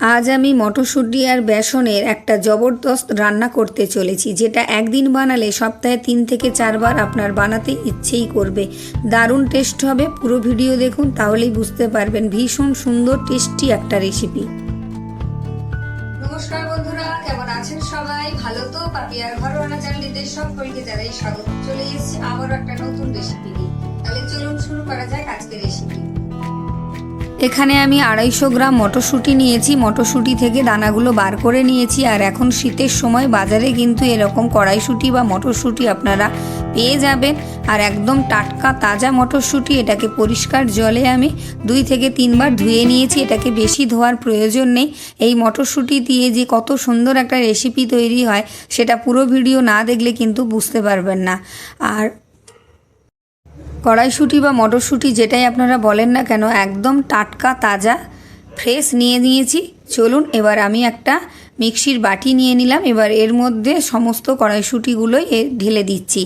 আজ আমি মটরশুঁটি আর বেসনের একটা জবরদস্ত রান্না করতে চলেছি, যেটা একদিন বানালে সপ্তাহে তিন থেকে চারবার আপনার বানাতে ইচ্ছেই করবে। দারুণ টেস্ট হবে, পুরো ভিডিও দেখুন, তাহলেই বুঝতে পারবেন ভীষণ সুন্দর, টেস্টি একটা রেসিপি। নমস্কার বন্ধুরা, কেমন আছেন সবাই? ভালো তো? পাপিয়ার ঘরোয়ানা চ্যানেলটিতে সকলকে জানাই স্বাগত। চলে এসেছি আবারও একটা নতুন রেসিপি নিয়ে। তাহলে চলুন শুরু করা যাক আজকের রেসিপি। এখানে আমি আড়াইশো গ্রাম মটরশুঁটি নিয়েছি, মটরশুঁটি থেকে দানাগুলো বার করে নিয়েছি আর এখন শীতের সময় বাজারে কিন্তু এরকম কড়াইশুঁটি বা মটরশুঁটি আপনারা পেয়ে যাবেন। আর একদম টাটকা তাজা মটরশুঁটি, এটাকে পরিষ্কার জলে আমি দুই থেকে তিনবার ধুয়ে নিয়েছি, এটাকে বেশি ধোয়ার প্রয়োজন নেই। এই মটরশুঁটি দিয়ে যে কত সুন্দর একটা রেসিপি তৈরি হয়, সেটা পুরো ভিডিও না দেখলে কিন্তু বুঝতে পারবেন না। আর কড়াইশুঁটি বা মটরশুঁটি যেটাই আপনারা বলেন না কেন, একদম টাটকা, তাজা, ফ্রেশ নিয়ে নিয়েছি। চলুন, এবার আমি একটা মিক্সির বাটি নিয়ে নিলাম। এবার এর মধ্যে সমস্ত কড়াইশুঁটিগুলোই ঢেলে দিচ্ছি।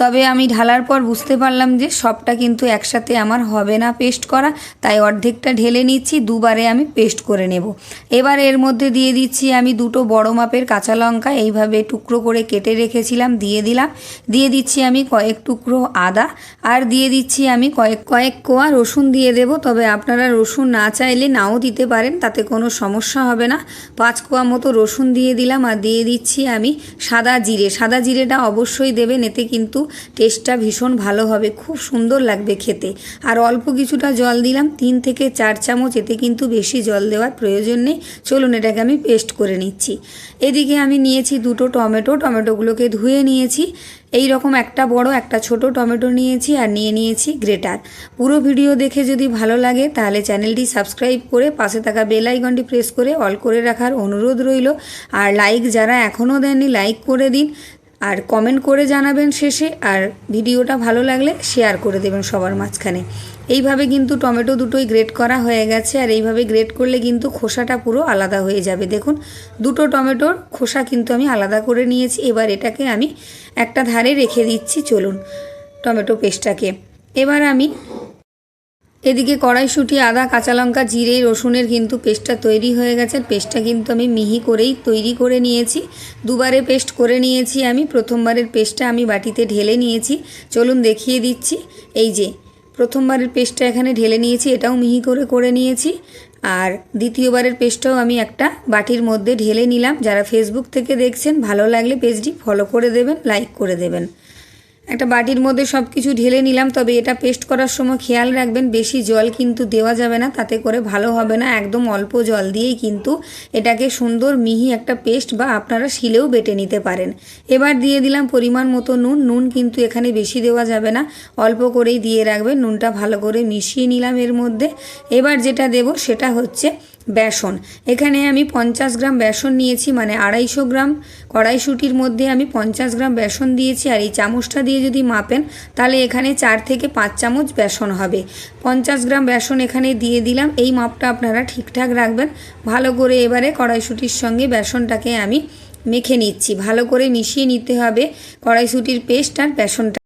তবে আমি ঢালার পর বুঝতে পারলাম যে সবটা কিন্তু একসাথে আমার হবে না পেস্ট করা, তাই অর্ধেকটা ঢেলে নিচ্ছি, দুবারে আমি পেস্ট করে নেব। এবার এর মধ্যে দিয়ে দিচ্ছি আমি দুটো বড় মাপের কাঁচা লঙ্কা, এইভাবে টুকরো করে কেটে রেখেছিলাম, দিয়ে দিলাম। দিয়ে দিচ্ছি আমি কয়েক টুকরো আদা, আর দিয়ে দিচ্ছি আমি কয়েক কয়েক কোয়া রসুন দিয়ে দেব। তবে আপনারা রসুন না চাইলে নাও দিতে পারেন, তাতে কোনো সমস্যা হবে না। পাঁচ কোয়া মতো রসুন দিয়ে দিলাম, আর দিয়ে দিচ্ছি আমি সাদা জিরে। সাদা জিরেটা অবশ্যই দেবেন, এতে কিন্তু টেস্টটা ভীষণ ভালো হবে, খুব সুন্দর লাগবে খেতে। আর অল্প কিছুটা জল দিলাম, তিন থেকে চার চামচ, এতে কিন্তু বেশি জল দেওয়ার প্রয়োজন নেই। চলুন এটাকে আমি পেস্ট করে নিচ্ছি। এদিকে আমি নিয়েছি দুটো টমেটো, টমেটোগুলোকে ধুয়ে নিয়েছি। এই রকম একটা বড়, একটা ছোট টমেটো নিয়েছি আর নিয়ে নিয়েছি গ্রেটার। পুরো ভিডিও দেখে যদি ভালো লাগে, তাহলে চ্যানেলটি সাবস্ক্রাইব করে পাশে থাকা বেল আইকনটি প্রেস করে অল করে রাখার অনুরোধ রইল। আর লাইক যারা এখনও দেননি, লাইক করে দিন। আর কমেন্ট করে জানাবেন শেষে, আর ভিডিওটা ভালো লাগলে শেয়ার করে দেবেন সবার মাঝখানে। এইভাবে কিন্তু টমেটো দুটোই গ্রেট করা হয়ে গেছে, আর এইভাবে গ্রেট করলে কিন্তু খোসাটা পুরো আলাদা হয়ে যাবে। দেখুন, দুটো টমেটোর খোসা কিন্তু আমি আলাদা করে নিয়েছি, এবার এটাকে আমি একটা ধারে রেখে দিচ্ছি, চলুন টমেটো পেস্টটাকে এবার আমি এদিকে কড়াইশুঁটি, আদা, কাঁচা লঙ্কা, জিরে, রসুনের কিন্তু পেস্টটা তৈরি হয়ে গেছে। পেস্টটা কিন্তু আমি মিহি করেই তৈরি করে নিয়েছি। দুবারে পেস্ট করে নিয়েছি আমি। প্রথমবারের পেস্টটা আমি বাটিতে ঢেলে নিয়েছি। চলুন দেখিয়ে দিচ্ছি। এই যে, প্রথমবারের পেস্টটা এখানে ঢেলে নিয়েছি, এটাও মিহি করে করে নিয়েছি। আর দ্বিতীয়বারের পেস্টটাও আমি একটা বাটির মধ্যে ঢেলে নিলাম। যারা ফেসবুক থেকে দেখছেন, ভালো লাগলে পেজটি ফলো করে দেবেন লাইক করে দেবেন। একটা বাটির মধ্যে সব কিছু ঢেলে নিলাম, তবে এটা পেস্ট করার সময় খেয়াল রাখবেন, বেশি জল কিন্তু দেওয়া যাবে না, তাতে করে ভালো হবে না, একদম অল্প জল দিয়েই কিন্তু এটাকে সুন্দর মিহি একটা পেস্ট বা আপনারা শিলেও বেটে নিতে পারেন। এবার দিয়ে দিলাম পরিমাণ মতো নুন নুন কিন্তু এখানে বেশি দেওয়া যাবে না, অল্প করেই দিয়ে রাখবেন, নুনটা ভালো করে মিশিয়ে নিলাম এর মধ্যে। এবার যেটা দেব সেটা হচ্ছে বেসন। এখানে আমি পঞ্চাশ গ্রাম বেসন নিয়েছি মানে আড়াইশো গ্রাম। কড়াইশুটির মধ্যে আমি পঞ্চাশ গ্রাম বেসন দিয়েছি, আর এই চামচটা দিয়ে যদি মাপেন, তাহলে এখানে চার থেকে পাঁচ চামচ বেসন হবে। পঞ্চাশ গ্রাম বেসন এখানে দিয়ে দিলাম, এই মাপটা আপনারা ঠিকঠাক রাখবেন। ভালো করে এবারে কড়াইশুটির সঙ্গে বেসনটাকে আমি মেখে নিচ্ছি। ভালো করে মিশিয়ে নিতে হবে কড়াইশুটির পেস্ট আর বেসনটা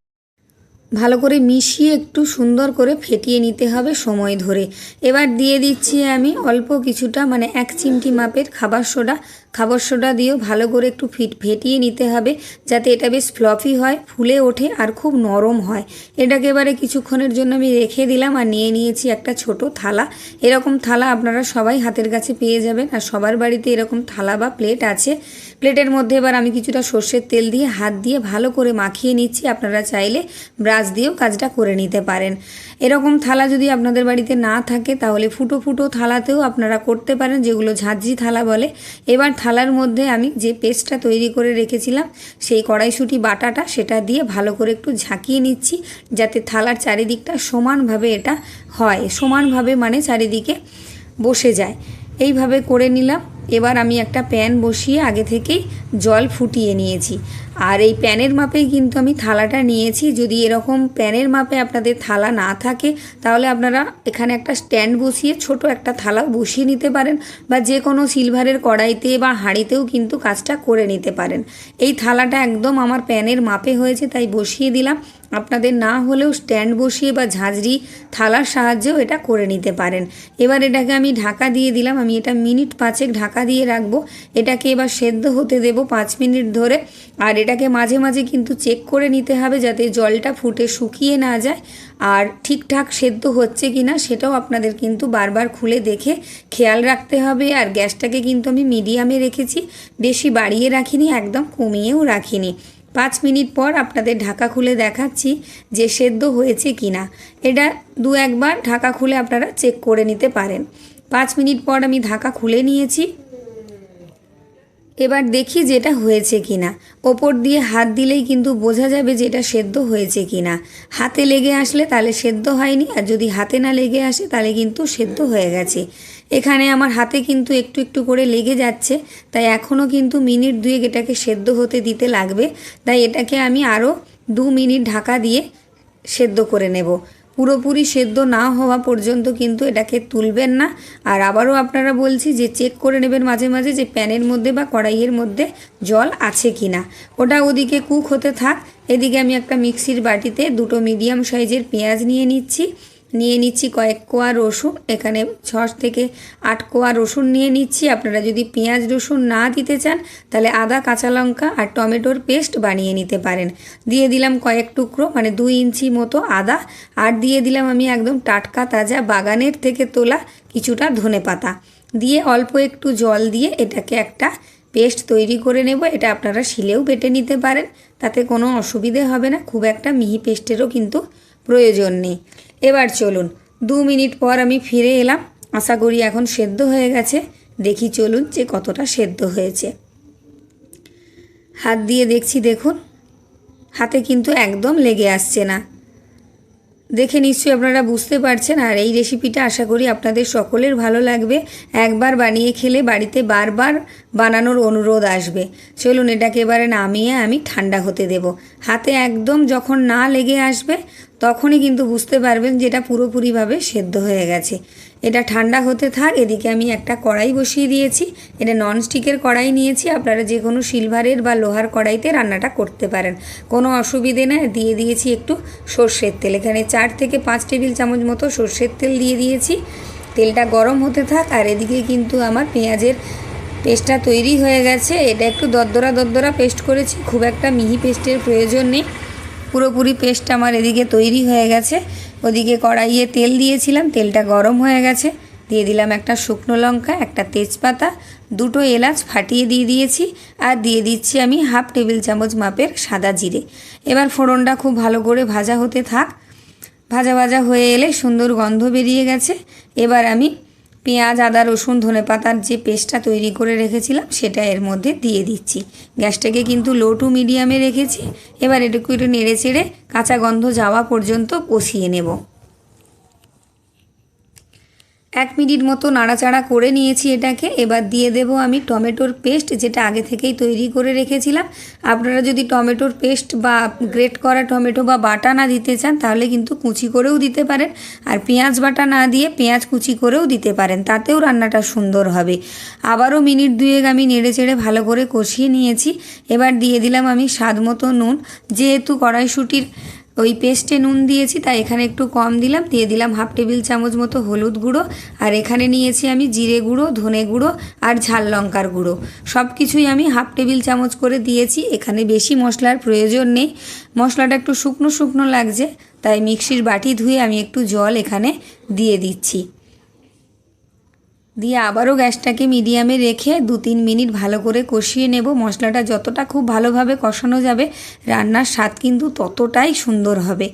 ভালো করে মিশিয়ে একটু সুন্দর করে ফেটিয়ে নিতে হবে সময় ধরে। এবার দিয়ে দিচ্ছি আমি অল্প কিছুটা মানে এক চিমটি মাপের খাবার সোডা। খাবার সোডা দিয়েও ভালো করে একটু ফিট ফেটিয়ে নিতে হবে যাতে এটা বেশ ফ্লফি হয়, ফুলে ওঠে আর খুব নরম হয়। এটাকে এবারে কিছুক্ষণের জন্য আমি রেখে দিলাম আর নিয়ে নিয়েছি একটা ছোট থালা। এরকম থালা আপনারা সবাই হাতের কাছে পেয়ে যাবেন আর সবার বাড়িতে এরকম থালা বা প্লেট আছে। প্লেটের মধ্যে এবার আমি কিছুটা সর্ষের তেল দিয়ে হাত দিয়ে ভালো করে মাখিয়ে নিচ্ছি। আপনারা চাইলে ব্রাশ দিয়েও কাজটা করে নিতে পারেন। এরকম থালা যদি আপনাদের বাড়িতে না থাকে, তাহলে ফুটো ফুটো থালাতেও আপনারা করতে পারেন, যেগুলো ঝাঁঝি থালা বলে। এবার থালার মধ্যে আমি যে পেস্টটা তৈরি করে রেখেছিলাম, সেই কড়াইশুঁটি বাটাটা সেটা দিয়ে ভালো করে একটু ঝাঁকিয়ে নিচ্ছি, যাতে থালার চারিদিকটা সমানভাবে এটা হয়। সমানভাবে মানে চারিদিকে বসে যায়। এইভাবে করে নিলাম। এবার আমি একটা প্যান বসিয়ে আগে থেকেই জল ফুটিয়ে নিয়েছি। আর এই প্যানের মাপেই কিন্তু আমি থালাটা নিয়েছি। যদি এরকম প্যানের মাপে আপনাদের থালা না থাকে, তাহলে আপনারা এখানে একটা স্ট্যান্ড বসিয়ে ছোট একটা থালা বসিয়ে নিতে পারেন বা যে কোনো সিলভারের কড়াইতে বা হাঁড়িতেও কিন্তু কাজটা করে নিতে পারেন। এই থালাটা একদম আমার প্যানের মাপে হয়েছে, তাই বসিয়ে দিলাম। আপনাদের না হলেও স্ট্যান্ড বসিয়ে বা ঝাঁঝরি থালার সাহায্যেও এটা করে নিতে পারেন। এবার এটাকে আমি ঢাকা দিয়ে দিলাম। আমি এটা মিনিট পাঁচেক ঢাকা দিয়ে রাখব। এটাকে এবার সেদ্ধ হতে দেব পাঁচ মিনিট ধরে। আর এটাকে মাঝে মাঝে কিন্তু চেক করে নিতে হবে যাতে জলটা ফুটে শুকিয়ে না যায়। আর ঠিকঠাক সেদ্ধ হচ্ছে কি না সেটাও আপনাদের কিন্তু বারবার খুলে দেখে খেয়াল রাখতে হবে। আর গ্যাসটাকে কিন্তু আমি মিডিয়ামে রেখেছি, বেশি বাড়িয়ে রাখিনি, একদম কমিয়েও রাখিনি। পাঁচ মিনিট পর আপনাদের ঢাকা খুলে দেখাচ্ছি যে সেদ্ধ হয়েছে কি না এটা দু একবার ঢাকা খুলে আপনারা চেক করে নিতে পারেন। পাঁচ মিনিট পর আমি ঢাকা খুলে নিয়েছি। এবার দেখি যেটা হয়েছে কি না ওপর দিয়ে হাত দিলেই কিন্তু বোঝা যাবে যে এটা সেদ্ধ হয়েছে কি না হাতে লেগে আসলে তাহলে সেদ্ধ হয়নি, আর যদি হাতে না লেগে আসে তাহলে কিন্তু সেদ্ধ হয়ে গেছে। এখানে আমার হাতে কিন্তু একটু একটু করে লেগে যাচ্ছে, তাই এখনও কিন্তু মিনিট দুয়েক এটাকে সেদ্ধ হতে দিতে লাগবে। তাই এটাকে আমি আরও দু মিনিট ঢাকা দিয়ে সেদ্ধ করে নেব। পুরোপুরি সেদ্ধ না হওয়া পর্যন্ত কিন্তু এটাকে তুলবেন না। আর আবারও আপনারা বলছি যে চেক করে নেবেন মাঝে মাঝে যে প্যানের মধ্যে বা কড়াইয়ের মধ্যে জল আছে কি না ওটা ওদিকে কুক হতে থাক। এদিকে আমি একটা মিক্সির বাটিতে দুটো মিডিয়াম সাইজের পেঁয়াজ নিয়ে নিচ্ছি। নিয়ে নিচ্ছি কয়েক কোয়া রসুন। এখানে ছ থেকে আট কোয়া রসুন নিয়ে নিচ্ছি। আপনারা যদি পেঁয়াজ রসুন না দিতে চান, তাহলে আদা, কাঁচা লঙ্কা আর টমেটোর পেস্ট বানিয়ে নিতে পারেন। দিয়ে দিলাম কয়েক টুকরো মানে দুই ইঞ্চি মতো আদা। আর দিয়ে দিলাম আমি একদম টাটকা, তাজা, বাগানের থেকে তোলা কিছুটা ধনে পাতা। দিয়ে অল্প একটু জল দিয়ে এটাকে একটা পেস্ট তৈরি করে নেব। এটা আপনারা শিলেও বেটে নিতে পারেন। তাতে কোনো অসুবিধে হবে না। খুব একটা মিহি পেস্টেরও কিন্তু প্রয়োজন নেই। এবার চলুন, দু মিনিট পর আমি ফিরে এলাম। আশা করি এখন সেদ্ধ হয়ে গেছে। দেখি চলুন যে কতটা সেদ্ধ হয়েছে। হাত দিয়ে দেখছি, দেখুন। হাতে কিন্তু একদম লেগে আসছে না। দেখে নিশ্চয়ই আপনারা বুঝতে পারছেন, আর এই রেসিপিটা আশা করি আপনাদের সকলের ভালো লাগবে। একবার বানিয়ে খেলে বাড়িতে বারবার বানানোর অনুরোধ আসবে। চলুন, এটাকে এবারে নামিয়ে আমি ঠান্ডা হতে দেব। হাতে একদম যখন না লেগে আসবে তখনই কিন্তু বুঝতে পারবেন যে এটা পুরোপুরিভাবে সেদ্ধ হয়ে গেছে। এটা ঠান্ডা হতে থাক, এদিকে আমি একটা কড়াই বসিয়ে দিয়েছি। এটা ননস্টিকের কড়াই নিয়েছি, আপনারা যে কোনো সিলভারের বা লোহার কড়াইতে রান্নাটা করতে পারেন। কোনো অসুবিধে নেই দিয়ে দিয়েছি একটু সর্ষের তেল। এখানে চার থেকে পাঁচ টেবিল চামচ মতো সর্ষের তেল দিয়ে দিয়েছি। তেলটা গরম হতে থাক, আর এদিকে কিন্তু আমার পেঁয়াজের পেস্টটা তৈরি হয়ে গেছে। এটা একটু দদ্দরা দদ্দরা পেস্ট করেছি, খুব একটা মিহি পেস্টের প্রয়োজন নেই। পুরোপুরি পেস্ট আমার এদিকে তৈরি হয়ে গেছে। ওদিকে কড়াইয়ে তেল দিয়েছিলাম, তেলটা গরম হয়ে গেছে। দিয়ে দিলাম একটা শুকনো লঙ্কা, একটা তেজপাতা, দুটো এলাচ ফাটিয়ে দিয়ে দিয়েছি। আর দিয়ে দিচ্ছি আমি হাফ টেবিল চামচ মাপের সাদা জিরে। এবার ফোড়নটা খুব ভালো করে ভাজা হতে থাক। ভাজা ভাজা হয়ে এলে সুন্দর গন্ধ বেরিয়ে গেছে। এবার আমি পেঁয়াজ, আদা, রসুন ধনে পাতার যে পেস্টটা তৈরি করে রেখেছিলাম সেটা এর মধ্যে দিয়ে দিচ্ছি। গ্যাসটাকে কিন্তু লো টু মিডিয়ামে রেখেছি। এবার এটুকু একটু নেড়ে চেড়ে কাঁচা গন্ধ যাওয়া পর্যন্ত কষিয়ে নেব। এক মিনিট মতো নাড়াচাড়া করে নিয়েছি এটাকে। এবার দিয়ে দেব আমি টমেটোর পেস্ট, যেটা আগে থেকেই তৈরি করে রেখেছিলাম। আপনারা যদি টমেটোর পেস্ট বা গ্রেট করা টমেটো বা বাটা না দিতে চান, তাহলে কিন্তু কুচি করেও দিতে পারেন। আর পেঁয়াজ বাটা না দিয়ে পেঁয়াজ কুচি করেও দিতে পারেন, তাতেও রান্নাটা সুন্দর হবে। আবারও মিনিট দুয়েক আমি নেড়ে চেড়ে ভালো করে কষিয়ে নিয়েছি। এবার দিয়ে দিলাম আমি স্বাদ মতো নুন। যেহেতু কড়াইশুটির ওই পেস্টে নুন দিয়েছি, তাই এখানে একটু কম দিলাম। দিয়ে দিলাম হাফ টেবিল চামচ মতো হলুদ গুঁড়ো। আর এখানে নিয়েছি আমি জিরে গুঁড়ো, ধনে গুঁড়ো আর ঝাল লঙ্কার গুঁড়ো। সব কিছুই আমি হাফ টেবিল চামচ করে দিয়েছি। এখানে বেশি মশলার প্রয়োজন নেই। মশলাটা একটু শুকনো শুকনো লাগছে, তাই মিক্সির বাটি ধুয়ে আমি একটু জল এখানে দিয়ে দিচ্ছি। দিয়ে আবারও গ্যাসটাকে মিডিয়ামে রেখে দু তিন মিনিট ভালো করে কষিয়ে নেব। মশলাটা যতটা খুব ভালোভাবে কষানো যাবে, রান্নার স্বাদ কিন্তু ততটাই সুন্দর হবে।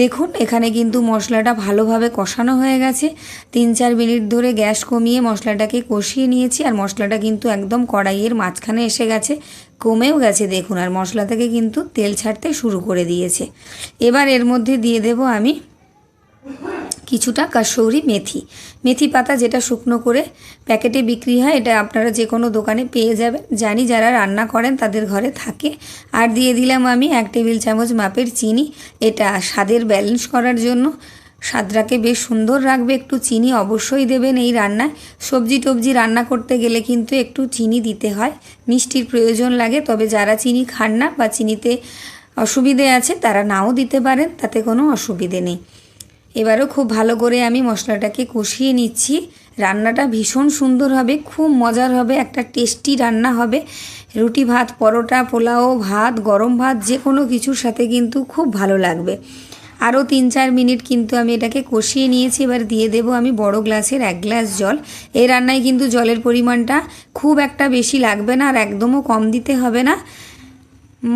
দেখুন, এখানে কিন্তু মশলাটা ভালোভাবে কষানো হয়ে গেছে। তিন চার মিনিট ধরে গ্যাস কমিয়ে মশলাটাকে কষিয়ে নিয়েছি আর মশলাটা কিন্তু একদম কড়াইয়ের মাঝখানে এসে গেছে, কমেও গেছে দেখুন, আর মশলা থেকে কিন্তু তেল ছাড়তে শুরু করে দিয়েছে। এবার এর মধ্যে দিয়ে দেব আমি কিছুটা কাসৌরি মেথি। মেথি পাতা যেটা শুকনো করে প্যাকেটে বিক্রি হয়, এটা আপনারা যে কোনো দোকানে পেয়ে যাবেন। জানি যারা রান্না করেন তাদের ঘরে থাকে। আর দিয়ে দিলাম আমি এক টেবিল চামচ মাপের চিনি। এটা স্বাদের ব্যালেন্স করার জন্য। স্বাদটাকে বেশ সুন্দর রাখবে, একটু চিনি অবশ্যই দেবেন এই রান্নায়। সবজি টবজি রান্না করতে গেলে কিন্তু একটু চিনি দিতে হয়। মিষ্টির প্রয়োজন লাগে, তবে যারা চিনি খান না বা চিনিতে অসুবিধে আছে, তারা নাও দিতে পারেন, তাতে কোনো অসুবিধে নেই। এবারও খুব ভালো করে আমি মশলাটাকে কষিয়ে নিচ্ছি। রান্নাটা ভীষণ সুন্দর হবে, খুব মজার হবে, একটা টেস্টি রান্না হবে। রুটি ভাত, পরোটা, পোলাও, ভাত, গরম ভাত যে কোনো কিছুর সাথে কিন্তু খুব ভালো লাগবে। আরও তিন চার মিনিট কিন্তু আমি এটাকে কষিয়ে নিয়েছি, এবার দিয়ে দেব আমি বড় গ্লাসের এক গ্লাস জল। এই রান্নায় কিন্তু জলের পরিমাণটা খুব একটা বেশি লাগবে না আর একদমও কম দিতে হবে না।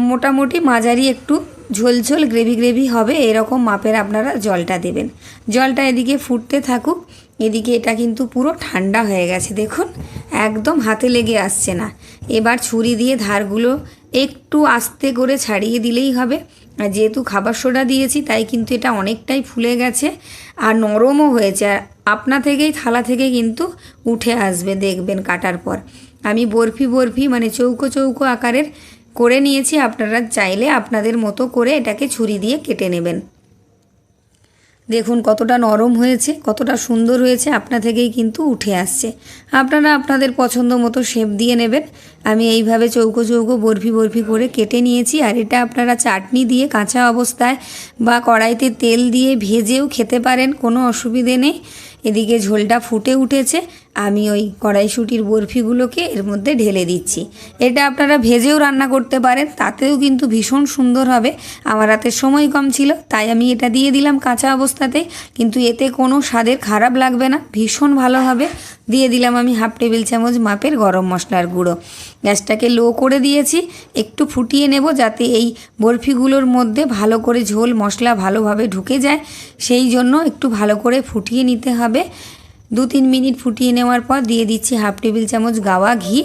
মোটামুটি মাঝারি একটু ঝোলঝোল গ্রেভি গ্রেভি হবে, এরকম মাপের আপনারা জলটা দেবেন। জলটা এদিকে ফুটতে থাকুক, এদিকে এটা কিন্তু পুরো ঠান্ডা হয়ে গেছে, দেখুন, একদম হাতে লেগে আসছে না। এবার ছুরি দিয়ে ধারগুলো একটু আস্তে করে ছাড়িয়ে দিলেই হবে। আর যেহেতু খাবার সোডা দিয়েছি, তাই কিন্তু এটা অনেকটাই ফুলে গেছে আর নরমও হয়েছে। আর আপনা থেকেই, থালা থেকে কিন্তু উঠে আসবে, দেখবেন কাটার পর। আমি বরফি বরফি মানে চৌকো চৌকো আকারের করে নিয়েছি, আপনারা চাইলে আপনাদের মতো করে এটাকে ছুরি দিয়ে কেটে নেবেন। দেখুন কতটা নরম হয়েছে, কতটা সুন্দর হয়েছে, আপনা থেকেই কিন্তু উঠে আসছে। আপনারা আপনাদের পছন্দ মতো শেপ দিয়ে নেবেন। আমি এইভাবে চৌকো চৌকো বরফি বরফি করে কেটে নিয়েছি, আর এটা আপনারা চাটনি দিয়ে কাঁচা অবস্থায় বা কড়াইতে তেল দিয়ে ভেজেও খেতে পারেন, কোনো অসুবিধে নেই। এদিকে ঝোলটা ফুটে উঠেছে, আমি ওই কড়াইশুটির বরফিগুলোকে এর মধ্যে ঢেলে দিচ্ছি। এটা আপনারা ভেজেও রান্না করতে পারেন, তাতেও কিন্তু ভীষণ সুন্দর হবে। আমার হাতে সময় কম ছিল, তাই আমি এটা দিয়ে দিলাম কাঁচা অবস্থাতে কিন্তু এতে কোনো স্বাদের খারাপ লাগবে না, ভীষণ ভালো হবে। দিয়ে দিলাম আমি হাফ টেবিল চামচ মাপের গরম মশলার গুঁড়ো। গ্যাসটাকে লো করে দিয়েছি, একটু ফুটিয়ে নেব যাতে এই বরফিগুলোর মধ্যে ভালো করে ঝোল মশলা ভালোভাবে ঢুকে যায়। সেই জন্য একটু ভালো করে ফুটিয়ে নিতে হবে। দু তিন মিনিট ফুটিয়ে নেওয়ার পর দিয়ে দিচ্ছি হাফ টেবিল চামচ গাওয়া ঘি।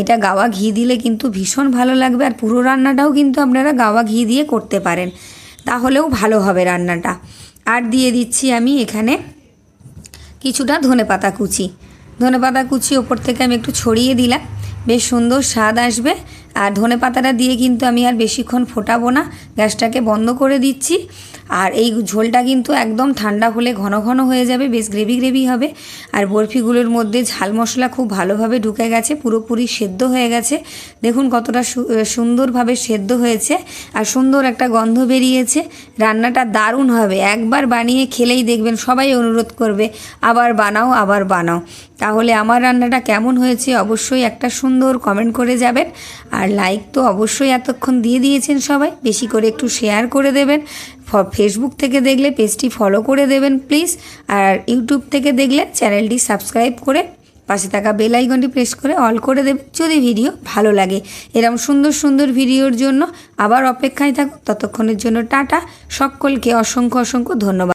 এটা গাওয়া ঘি দিলে কিন্তু ভীষণ ভালো লাগবে আর পুরো রান্নাটাও কিন্তু আপনারা গাওয়া ঘি দিয়ে করতে পারেন। তাহলেও ভালো হবে রান্নাটা। আর দিয়ে দিচ্ছি আমি এখানে কিছুটা ধনে পাতা কুচি। ধনে পাতা কুচি ওপর থেকে আমি একটু ছড়িয়ে দিলাম। বেশ সুন্দর স্বাদ আসবে। আর ধনে পাতাটা দিয়ে কিন্তু আমি আর বেশিক্ষণ ফোটাবো না। গ্যাসটাকে বন্ধ করে দিচ্ছি। আর এই ঝোলটা কিন্তু একদম ঠান্ডা হলে ঘন ঘন হয়ে যাবে, বেশ গ্রেভি গ্রেভি হবে। আর বরফিগুলোর মধ্যে ঝাল মশলা খুব ভালোভাবে ঢুকে গেছে, পুরোপুরি সেদ্ধ হয়ে গেছে। দেখুন কতটা সুন্দরভাবে সেদ্ধ হয়েছে আর সুন্দর একটা গন্ধ বেরিয়েছে। রান্নাটা দারুণ হবে, একবার বানিয়ে খেলেই দেখবেন সবাই অনুরোধ করবে, আবার বানাও আবার বানাও। তাহলে আমার রান্নাটা কেমন হয়েছে অবশ্যই একটা সুন্দর কমেন্ট করে যাবেন। আর লাইক তো অবশ্যই এতক্ষণ দিয়ে দিয়েছেন সবাই। বেশি করে একটু শেয়ার করে দেবেন। ফেসবুক থেকে দেখলে পেজটি ফলো করে দেবেন প্লিজ আর ইউটিউব থেকে দেখলে চ্যানেলটি সাবস্ক্রাইব করে পাশে থাকা বেল আইকনটি প্রেস করে অল করে দেবেন যদি ভিডিও ভালো লাগে। এরকম সুন্দর সুন্দর ভিডিওর জন্য আবার অপেক্ষায় থাকুক ততক্ষণের জন্য টাটা। সকলকে অসংখ্য অসংখ্য ধন্যবাদ।